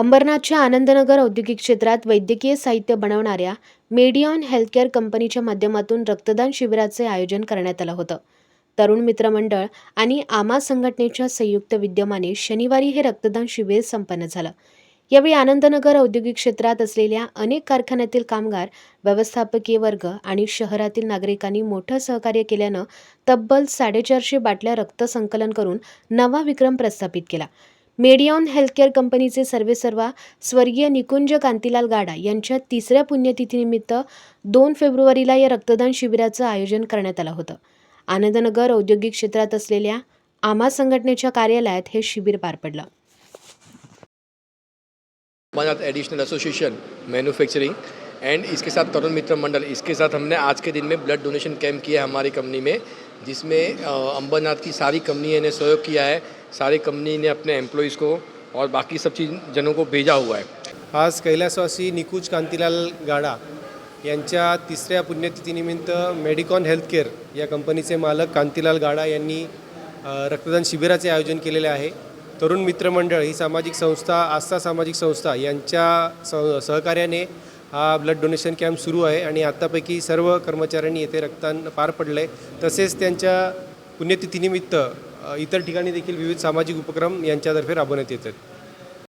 अंबरनाथच्या आनंदनगर औद्योगिक क्षेत्रात वैद्यकीय साहित्य बनवणाऱ्या मेडिऑन हेल्थकेअर कंपनीच्या माध्यमातून रक्तदान शिबिराचे आयोजन करण्यात आलं होतं. तरुण मित्रमंडळ आणि आमा संघटनेच्या संयुक्त विद्यमाने शनिवारी हे रक्तदान शिबिर संपन्न झालं. यावेळी आनंदनगर औद्योगिक क्षेत्रात असलेल्या अनेक कारखान्यातील कामगार व्यवस्थापकीय वर्ग आणि शहरातील नागरिकांनी मोठं सहकार्य केल्यानं तब्बल साडेचारशे बाटल्या रक्त संकलन करून नवा विक्रम प्रस्थापित केला. मेडिऑन हेल्थकेअर कंपनीचे सर्वेसर्वा स्वर्गीय निकुंज कांतीलाल गाडा यांच्या तिसऱ्या पुण्यतिथीनिमित्त दोन फेब्रुवारीला या रक्तदान शिबिराचं आयोजन करण्यात आलं होतं. आनंदनगर औद्योगिक क्षेत्रात असलेल्या आमा संघटनेच्या कार्यालयात हे शिबिर पार पडलं. समाजात एडिशनल एसोसिएशन मैन्युफैक्चरिंग एंड इसके साथ तरुण मित्र मंडल इसके साथ हमने आज के दिन में ब्लड डोनेशन कैंप किया है हमारी कंपनी में जिसमें अंबरनाथ की सारी कंपनी ने सहयोग किया है। सारी कंपनी ने अपने एम्प्लॉयज़ को और बाकी सब चीज जनों को भेजा हुआ है। आज कैलासवासी निकुज कांतीलाल गाडा यांच्या तिसऱ्या पुण्यतिथीनिमित्त मेडिकॉन हेल्थकेअर या कंपनीचे मालक कांतीलाल गाडा यांनी रक्तदान शिबिराचे आयोजन केलेले आहे. तरुण मित्रमंडळ ही सामाजिक संस्था आस्था सामाजिक संस्था यांच्या स सहकार्याने हा ब्लड डोनेशन कॅम्प सुरू आहे आणि आत्तापैकी सर्व कर्मचाऱ्यांनी येथे रक्तदान पार पडलं आहे तसेच त्यांच्या पुण्यतिथीनिमित्त इतर ठिकाणी देखील विविध सामाजिक उपक्रम यांच्यातर्फे राबवण्यात येतात.